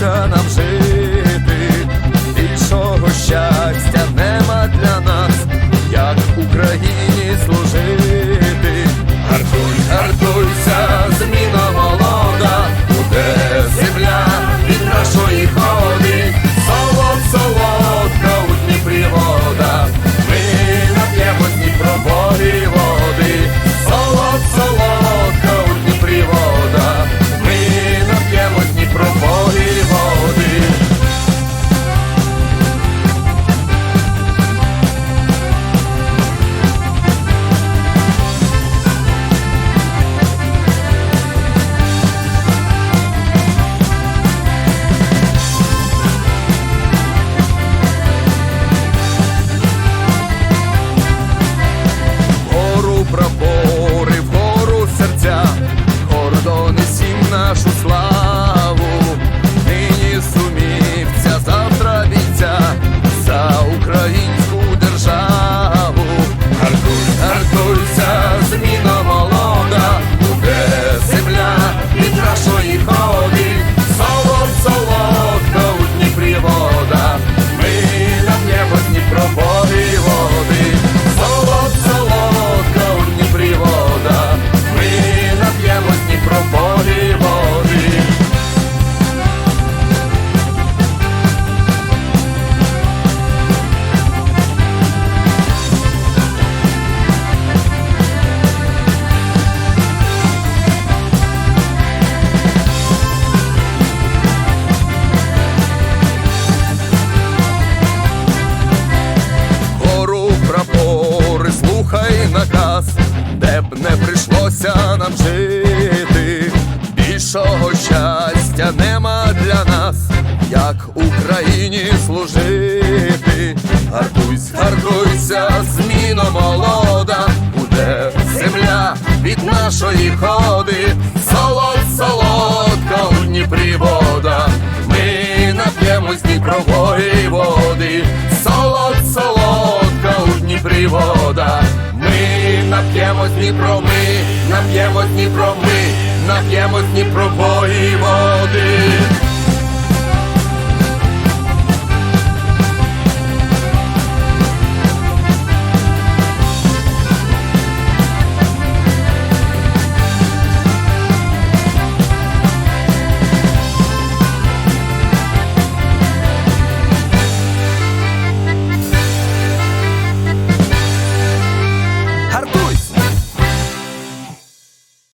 serca na brzeg. Б не прийшлося нам жити, більшого щастя нема для нас, як Україні служити. Гартуйся, гартуйся, зміно молода, буде земля від нашої ходи, нап'ємось Дніпро, ми нап'ємось Дніпро, ми нап'ємось Дніпрової води.